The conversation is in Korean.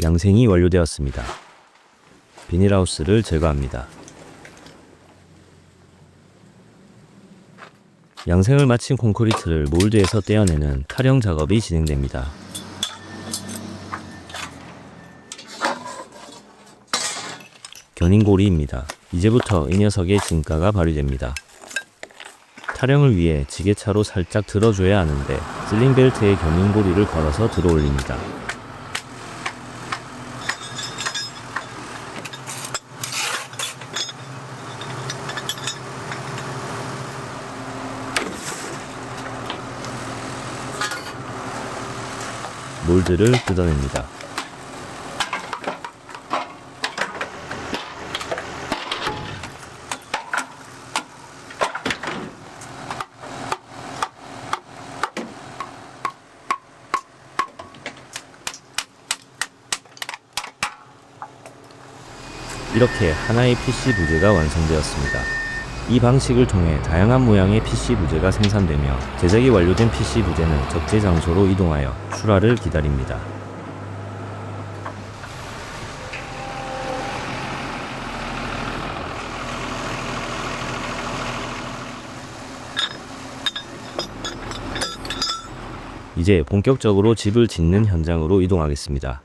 양생이 완료되었습니다. 비닐하우스를 제거합니다. 양생을 마친 콘크리트를 몰드에서 떼어내는 타령 작업이 진행됩니다. 견인고리입니다. 이제부터 이 녀석의 진가가 발휘됩니다. 타령을 위해 지게차로 살짝 들어줘야 하는데 슬링벨트에 견인고리를 걸어서 들어올립니다. 몰드를 뜯어냅니다. 이렇게 하나의 PC 부재가 완성되었습니다. 이 방식을 통해 다양한 모양의 PC 부재가 생산되며 제작이 완료된 PC 부재는 적재 장소로 이동하여 출하를 기다립니다. 이제 본격적으로 집을 짓는 현장으로 이동하겠습니다.